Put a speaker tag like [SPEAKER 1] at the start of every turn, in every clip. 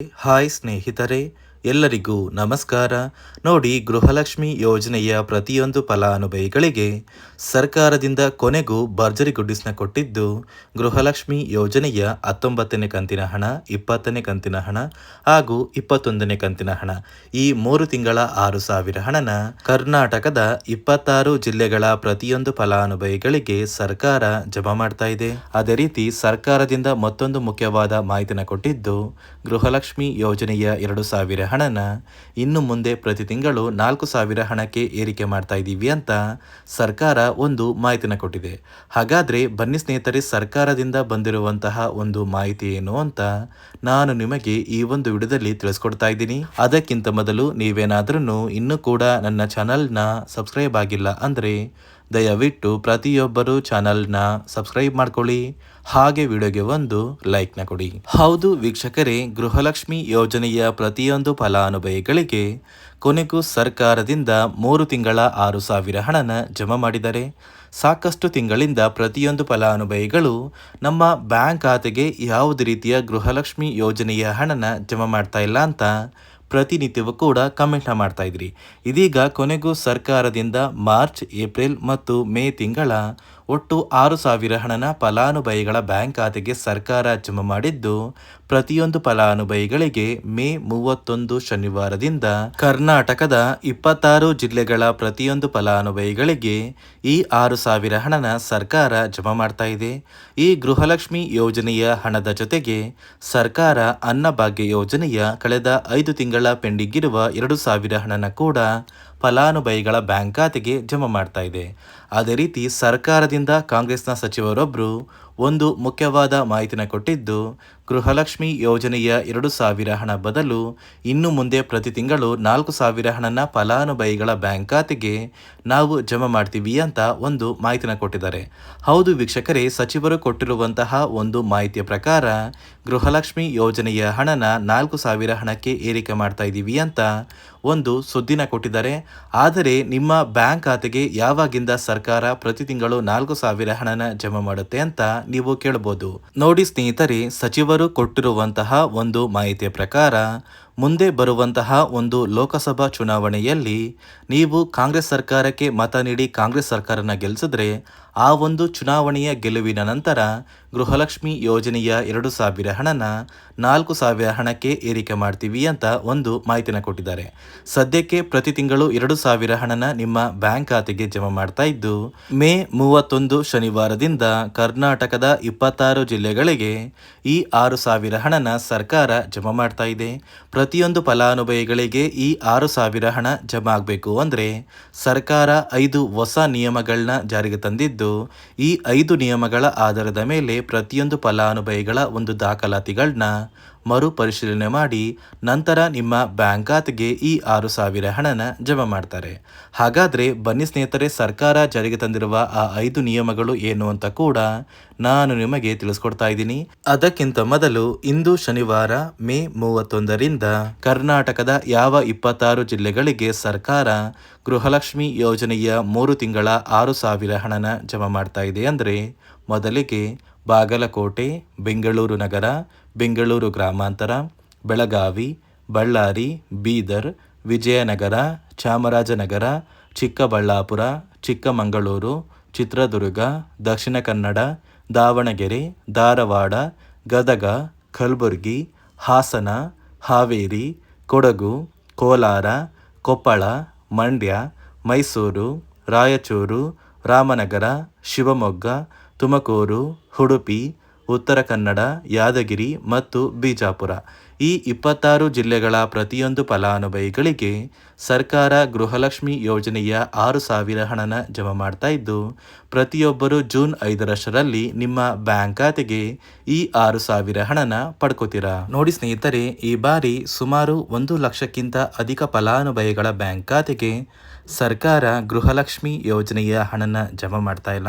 [SPEAKER 1] Hi ಸ್ನೇಹಿತರೆ ಎಲ್ಲರಿಗೂ ನಮಸ್ಕಾರ. ನೋಡಿ, ಗೃಹಲಕ್ಷ್ಮಿ ಯೋಜನೆಯ ಪ್ರತಿಯೊಂದು ಫಲಾನುಭವಿಗಳಿಗೆ ಸರ್ಕಾರದಿಂದ ಕೊನೆಗೂ ಭರ್ಜರಿ ಗುಡ್ಡಿಸ್ನ ಕೊಟ್ಟಿದ್ದು, ಗೃಹಲಕ್ಷ್ಮಿ ಯೋಜನೆಯ ಹತ್ತೊಂಬತ್ತನೇ ಕಂತಿನ ಹಣ, ಇಪ್ಪತ್ತನೇ ಕಂತಿನ ಹಣ ಹಾಗೂ ಇಪ್ಪತ್ತೊಂದನೇ ಕಂತಿನ ಹಣ. ಈ ಮೂರು ತಿಂಗಳ ಆರು ಸಾವಿರ ಹಣನ ಕರ್ನಾಟಕದ ಇಪ್ಪತ್ತಾರು ಜಿಲ್ಲೆಗಳ ಪ್ರತಿಯೊಂದು ಫಲಾನುಭವಿಗಳಿಗೆ ಸರ್ಕಾರ ಜಮಾ ಮಾಡ್ತಾ ಇದೆ. ಅದೇ ರೀತಿ ಸರ್ಕಾರದಿಂದ ಮತ್ತೊಂದು ಮುಖ್ಯವಾದ ಮಾಹಿತಿನ ಕೊಟ್ಟಿದ್ದು, ಗೃಹಲಕ್ಷ್ಮಿ ಯೋಜನೆಯ ಎರಡು ಸಾವಿರ ಹಣನ ಇನ್ನು ಮುಂದೆ ಪ್ರತಿ ತಿಂಗಳು ನಾಲ್ಕು ಸಾವಿರ ಹಣಕ್ಕೆ ಏರಿಕೆ ಮಾಡ್ತಾ ಇದ್ದೀವಿ ಅಂತ ಸರ್ಕಾರ ಒಂದು ಮಾಹಿತಿನ ಕೊಟ್ಟಿದೆ. ಹಾಗಾದರೆ ಬನ್ನಿ ಸ್ನೇಹಿತರೆ, ಸರ್ಕಾರದಿಂದ ಬಂದಿರುವಂತಹ ಒಂದು ಮಾಹಿತಿ ಏನು ಅಂತ ನಾನು ನಿಮಗೆ ಈ ಒಂದು ವಿಡಿಯೋದಲ್ಲಿ ತಿಳಿಸ್ಕೊಡ್ತಾ ಇದ್ದೀನಿ. ಅದಕ್ಕಿಂತ ಮೊದಲು ನೀವೇನಾದ್ರೂ ಇನ್ನೂ ಕೂಡ ನನ್ನ ಚಾನಲ್ನ ಸಬ್ಸ್ಕ್ರೈಬ್ ಆಗಿಲ್ಲ ಅಂದರೆ ದಯವಿಟ್ಟು ಪ್ರತಿಯೊಬ್ಬರು ಚಾನಲ್ನ ಸಬ್ಸ್ಕ್ರೈಬ್ ಮಾಡ್ಕೊಳ್ಳಿ. ಹಾಗೆ ವಿಡಿಯೋಗೆ ಒಂದು ಲೈಕ್ನ ಕೊಡಿ. ಹೌದು ವೀಕ್ಷಕರೇ, ಗೃಹಲಕ್ಷ್ಮಿ ಯೋಜನೆಯ ಪ್ರತಿಯೊಂದು ಫಲಾನುಭವಿಗಳಿಗೆ ಕೊನೆಗೂ ಸರ್ಕಾರದಿಂದ ಮೂರು ತಿಂಗಳ ಆರು ಸಾವಿರ ಹಣನ ಜಮಾ ಮಾಡಿದರೆ ಸಾಕಷ್ಟು ತಿಂಗಳಿಂದ ಪ್ರತಿಯೊಂದು ಫಲಾನುಭವಿಗಳು ನಮ್ಮ ಬ್ಯಾಂಕ್ ಖಾತೆಗೆ ಯಾವುದೇ ರೀತಿಯ ಗೃಹಲಕ್ಷ್ಮಿ ಯೋಜನೆಯ ಹಣನ ಜಮಾ ಮಾಡ್ತಾ ಇಲ್ಲ ಅಂತ ಪ್ರತಿನಿತ್ಯವೂ ಕೂಡ ಕಮೆಂಟ್ನ ಮಾಡ್ತಾ ಇದ್ರಿ. ಇದೀಗ ಕೊನೆಗೂ ಸರ್ಕಾರದಿಂದ ಮಾರ್ಚ್, ಏಪ್ರಿಲ್ ಮತ್ತು ಮೇ ತಿಂಗಳ ಒಟ್ಟು ಆರು ಸಾವಿರ ಹಣನ ಫಲಾನುಭವಿಗಳ ಬ್ಯಾಂಕ್ ಖಾತೆಗೆ ಸರ್ಕಾರ ಜಮಾ ಮಾಡಿದ್ದು, ಪ್ರತಿಯೊಂದು ಫಲಾನುಭವಿಗಳಿಗೆ ಮೇ ಮೂವತ್ತೊಂದು ಶನಿವಾರದಿಂದ ಕರ್ನಾಟಕದ ಇಪ್ಪತ್ತಾರು ಜಿಲ್ಲೆಗಳ ಪ್ರತಿಯೊಂದು ಫಲಾನುಭವಿಗಳಿಗೆ ಈ ಆರು ಸಾವಿರ ಹಣನ ಸರ್ಕಾರ ಜಮಾ ಮಾಡ್ತಾ ಇದೆ. ಈ ಗೃಹಲಕ್ಷ್ಮಿ ಯೋಜನೆಯ ಹಣದ ಜೊತೆಗೆ ಸರ್ಕಾರ ಅನ್ನಭಾಗ್ಯ ಯೋಜನೆಯ ಕಳೆದ ಐದು ತಿಂಗಳ ಪೆಂಡಿಂಗ್ ಇರುವ ಎರಡು ಸಾವಿರ ಹಣನ ಕೂಡ ಫಲಾನುಭವಿಗಳ ಬ್ಯಾಂಕ್ ಖಾತೆಗೆ ಜಮಾ ಮಾಡ್ತಾ ಇದೆ. ಅದೇ ರೀತಿ ಸರ್ಕಾರದಿಂದ ಕಾಂಗ್ರೆಸ್ನ ಸಚಿವರೊಬ್ಬರು ಒಂದು ಮುಖ್ಯವಾದ ಮಾಹಿತಿನ ಕೊಟ್ಟಿದ್ದು, ಗೃಹಲಕ್ಷ್ಮಿ ಯೋಜನೆಯ ಎರಡು ಸಾವಿರ ಹಣ ಬದಲು ಇನ್ನು ಮುಂದೆ ಪ್ರತಿ ತಿಂಗಳು ನಾಲ್ಕು ಸಾವಿರ ಹಣನ ಫಲಾನುಭವಿಗಳ ಬ್ಯಾಂಕ್ ಖಾತೆಗೆ ನಾವು ಜಮಾ ಮಾಡ್ತೀವಿ ಅಂತ ಒಂದು ಮಾಹಿತಿನ ಕೊಟ್ಟಿದ್ದಾರೆ. ಹೌದು ವೀಕ್ಷಕರೇ, ಸಚಿವರು ಕೊಟ್ಟಿರುವಂತಹ ಒಂದು ಮಾಹಿತಿಯ ಪ್ರಕಾರ ಗೃಹಲಕ್ಷ್ಮಿ ಯೋಜನೆಯ ಹಣನ ನಾಲ್ಕು ಸಾವಿರ ಹಣಕ್ಕೆ ಏರಿಕೆ ಮಾಡ್ತಾ ಇದ್ದೀವಿ ಅಂತ ಒಂದು ಸುದ್ದಿನ ಕೊಟ್ಟಿದ್ದಾರೆ. ಆದರೆ ನಿಮ್ಮ ಬ್ಯಾಂಕ್ ಖಾತೆಗೆ ಯಾವಾಗಿಂದ ಸರ್ಕಾರ ಪ್ರತಿ ತಿಂಗಳು ನಾಲ್ಕು ಸಾವಿರ ಹಣನ ಜಮಾ ಮಾಡುತ್ತೆ ಅಂತ ನೀವು ಕೇಳಬಹುದು ನೋಡಿ ಸ್ನೇಹಿತರೆ ಸಚಿವರು ಕೊಟ್ಟಿರುವಂತಹ ಒಂದು ಮಾಹಿತಿಯ ಪ್ರಕಾರ ಮುಂದೆ ಬರುವಂತಹ ಒಂದು ಲೋಕಸಭಾ ಚುನಾವಣೆಯಲ್ಲಿ ನೀವು ಕಾಂಗ್ರೆಸ್ ಸರ್ಕಾರಕ್ಕೆ ಮತ ನೀಡಿ ಕಾಂಗ್ರೆಸ್ ಸರ್ಕಾರನ ಗೆಲ್ಲಿಸಿದ್ರೆ ಆ ಒಂದು ಚುನಾವಣೆಯ ಗೆಲುವಿನ ನಂತರ ಗೃಹಲಕ್ಷ್ಮಿ ಯೋಜನೆಯ ಎರಡು ಸಾವಿರ ಹಣನ ನಾಲ್ಕು ಸಾವಿರ ಹಣಕ್ಕೆ ಏರಿಕೆ ಮಾಡ್ತೀವಿ ಅಂತ ಒಂದು ಮಾಹಿತಿನ ಕೊಟ್ಟಿದ್ದಾರೆ. ಸದ್ಯಕ್ಕೆ ಪ್ರತಿ ತಿಂಗಳು ಎರಡು ಸಾವಿರ ಹಣನ ನಿಮ್ಮ ಬ್ಯಾಂಕ್ ಖಾತೆಗೆ ಜಮಾ ಮಾಡ್ತಾ ಇದ್ದು, ಮೇ ಮೂವತ್ತೊಂದು ಶನಿವಾರದಿಂದ ಕರ್ನಾಟಕದ ಇಪ್ಪತ್ತಾರು ಜಿಲ್ಲೆಗಳಿಗೆ ಈ ಆರು ಸಾವಿರ ಹಣನ ಸರ್ಕಾರ ಜಮಾ ಮಾಡ್ತಾ ಇದೆ. ಪ್ರತಿಯೊಂದು ಫಲಾನುಭವಿಗಳಿಗೆ ಈ ಆರು ಸಾವಿರ ಹಣ ಜಮಾ ಆಗಬೇಕು ಅಂದರೆ ಸರ್ಕಾರ ಐದು ಹೊಸ ನಿಯಮಗಳನ್ನ ಜಾರಿಗೆ ತಂದಿದ್ದು, ಈ ಐದು ನಿಯಮಗಳ ಆಧಾರದ ಮೇಲೆ ಪ್ರತಿಯೊಂದು ಫಲಾನುಭವಿಗಳ ಒಂದು ದಾಖಲಾತಿಗಳನ್ನ ಮರುಪರಿಶೀಲನೆ ಮಾಡಿ ನಂತರ ನಿಮ್ಮ ಬ್ಯಾಂಕ್ ಖಾತೆಗೆ ಈ ಆರು ಸಾವಿರ ಹಣನ ಜಮಾ ಮಾಡ್ತಾರೆ. ಹಾಗಾದರೆ ಬನ್ನಿ ಸ್ನೇಹಿತರೆ, ಸರ್ಕಾರ ಜಾರಿಗೆ ತಂದಿರುವ ಆ ಐದು ನಿಯಮಗಳು ಏನು ಅಂತ ಕೂಡ ನಾನು ನಿಮಗೆ ತಿಳಿಸ್ಕೊಡ್ತಾ ಇದ್ದೀನಿ. ಅದಕ್ಕಿಂತ ಮೊದಲು ಇಂದು ಶನಿವಾರ, ಮೇ ಮೂವತ್ತೊಂದರಿಂದ ಕರ್ನಾಟಕದ ಯಾವ ಇಪ್ಪತ್ತಾರು ಜಿಲ್ಲೆಗಳಿಗೆ ಸರ್ಕಾರ ಗೃಹಲಕ್ಷ್ಮಿ ಯೋಜನೆಯ ಮೂರು ತಿಂಗಳ ಆರು ಸಾವಿರ ಹಣನ ಜಮಾ ಮಾಡ್ತಾ ಇದೆ ಅಂದರೆ ಮೊದಲಿಗೆ ಬಾಗಲಕೋಟೆ, ಬೆಂಗಳೂರು ನಗರ, ಬೆಂಗಳೂರು ಗ್ರಾಮಾಂತರ, ಬೆಳಗಾವಿ, ಬಳ್ಳಾರಿ, ಬೀದರ್, ವಿಜಯನಗರ, ಚಾಮರಾಜನಗರ, ಚಿಕ್ಕಬಳ್ಳಾಪುರ, ಚಿಕ್ಕಮಗಳೂರು, ಚಿತ್ರದುರ್ಗ, ದಕ್ಷಿಣ ಕನ್ನಡ, ದಾವಣಗೆರೆ, ಧಾರವಾಡ, ಗದಗ, ಕಲಬುರಗಿ, ಹಾಸನ, ಹಾವೇರಿ, ಕೊಡಗು, ಕೋಲಾರ, ಕೊಪ್ಪಳ ಮಂಡ್ಯ ಮೈಸೂರು ರಾಯಚೂರು ರಾಮನಗರ ಶಿವಮೊಗ್ಗ ತುಮಕೂರು ಉಡುಪಿ ಉತ್ತರ ಕನ್ನಡ, ಯಾದಗಿರಿ ಮತ್ತು ಬಿಜಾಪುರ. ಈ ಇಪ್ಪತ್ತಾರು ಜಿಲ್ಲೆಗಳ ಪ್ರತಿಯೊಂದು ಫಲಾನುಭವಿಗಳಿಗೆ ಸರ್ಕಾರ ಗೃಹಲಕ್ಷ್ಮಿ ಯೋಜನೆಯ ಆರು ಸಾವಿರ ಹಣನ ಜಮಾ ಮಾಡ್ತಾ ಇದ್ದು, ಪ್ರತಿಯೊಬ್ಬರು ಜೂನ್ ಐದರಷ್ಟರಲ್ಲಿ ನಿಮ್ಮ ಬ್ಯಾಂಕ್ ಖಾತೆಗೆ ಈ ಆರು ಸಾವಿರ ಹಣನ ಪಡ್ಕೋತೀರಾ? ನೋಡಿ ಸ್ನೇಹಿತರೆ, ಈ ಬಾರಿ ಸುಮಾರು ಒಂದು ಲಕ್ಷಕ್ಕಿಂತ ಅಧಿಕ ಫಲಾನುಭವಿಗಳ ಬ್ಯಾಂಕ್ ಖಾತೆಗೆ ಸರ್ಕಾರ ಗೃಹಲಕ್ಷ್ಮಿ ಯೋಜನೆಯ ಹಣನ ಜಮಾ ಮಾಡ್ತಾ ಇಲ್ಲ.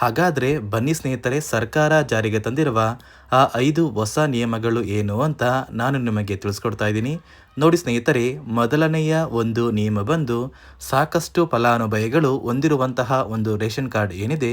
[SPEAKER 1] ಹಾಗಾದರೆ ಬನ್ನಿ ಸ್ನೇಹಿತರೆ, ಸರ್ಕಾರ ಜಾರಿಗೆ ತಂದಿರುವ ಆ ಐದು ಹೊಸ ನಿಯಮಗಳು ಏನು ಅಂತ ನಾನು ನಿಮಗೆ ತಿಳಿಸ್ಕೊಡ್ತಾ ಇದ್ದೀನಿ. ನೋಡಿ ಸ್ನೇಹಿತರೆ, ಮೊದಲನೆಯ ಒಂದು ನಿಯಮ ಬಂದು ಸಾಕಷ್ಟು ಫಲಾನುಭವಿಗಳು ಹೊಂದಿರುವಂತಹ ಒಂದು ರೇಷನ್ ಕಾರ್ಡ್ ಏನಿದೆ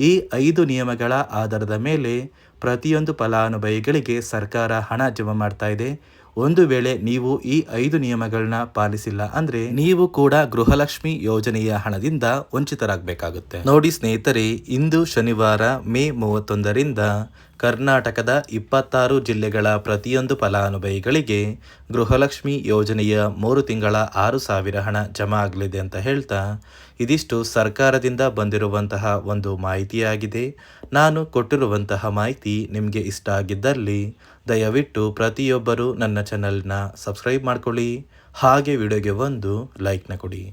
[SPEAKER 1] ಈ ಐದು ನಿಯಮಗಳ ಆಧಾರದ ಮೇಲೆ ಪ್ರತಿಯೊಂದು ಫಲಾನುಭವಿಗಳಿಗೆ ಸರ್ಕಾರ ಹಣ ಜಮಾ ಮಾಡ್ತಾ ಇದೆ. ಒಂದು ವೇಳೆ ನೀವು ಈ ಐದು ನಿಯಮಗಳನ್ನ ಪಾಲಿಸಿಲ್ಲ ಅಂದ್ರೆ ನೀವು ಕೂಡ ಗೃಹಲಕ್ಷ್ಮಿ ಯೋಜನೆಯ ಹಣದಿಂದ ವಂಚಿತರಾಗಬೇಕಾಗುತ್ತೆ. ನೋಡಿ ಸ್ನೇಹಿತರೆ, ಇಂದು ಶನಿವಾರ ಮೇ ಮೂವತ್ತೊಂದರಿಂದ ಕರ್ನಾಟಕದ ಇಪ್ಪತ್ತಾರು ಜಿಲ್ಲೆಗಳ ಪ್ರತಿಯೊಂದು ಫಲಾನುಭವಿಗಳಿಗೆ ಗೃಹಲಕ್ಷ್ಮಿ ಯೋಜನೆಯ ಮೂರು ತಿಂಗಳ ಆರು ಸಾವಿರ ಹಣ ಜಮಾ ಆಗಲಿದೆ ಅಂತ ಹೇಳ್ತಾ ಇದಿಷ್ಟು ಸರ್ಕಾರದಿಂದ ಬಂದಿರುವಂತಹ ಒಂದು ಮಾಹಿತಿಯಾಗಿದೆ. ನಾನು ಕೊಟ್ಟಿರುವಂತಹ ಮಾಹಿತಿ ನಿಮಗೆ ಇಷ್ಟ ಆಗಿದ್ದಲ್ಲಿ ದಯವಿಟ್ಟು ಪ್ರತಿಯೊಬ್ಬರು ನನ್ನ ಚಾನಲ್ನ ಸಬ್ಸ್ಕ್ರೈಬ್ ಮಾಡ್ಕೊಳ್ಳಿ. ಹಾಗೆ ವಿಡಿಯೋಗೆ ಒಂದು ಲೈಕ್ನ ಕೊಡಿ.